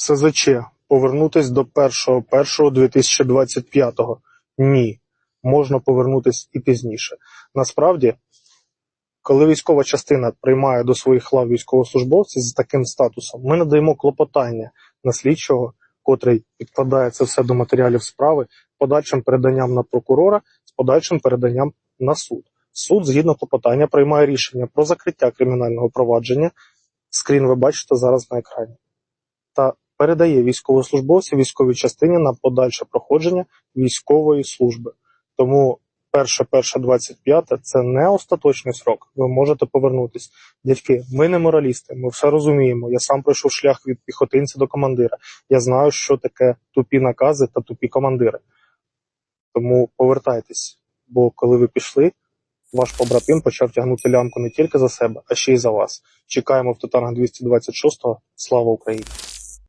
СЗЧ повернутись до 1.1.2025. Ні, можна повернутись і пізніше. Насправді, коли військова частина приймає до своїх лав військовослужбовців з таким статусом, ми надаємо клопотання на слідчого, котрий підкладає це все до матеріалів справи, з подальшим переданням на прокурора, з подальшим переданням на суд. Суд, згідно клопотання, приймає рішення про закриття кримінального провадження. Скрін ви бачите зараз на екрані. Та передає військовослужбовців військовій частині на подальше проходження військової служби. Тому 1.1.25 це не остаточний срок. Ви можете повернутись. Дядьки, ми не моралісти, ми все розуміємо. Я сам пройшов шлях від піхотинця до командира. Я знаю, що таке тупі накази та тупі командири. Тому повертайтесь, бо коли ви пішли, ваш побратим почав тягнути лямку не тільки за себе, а ще й за вас. Чекаємо в Титанах 226. Слава Україні!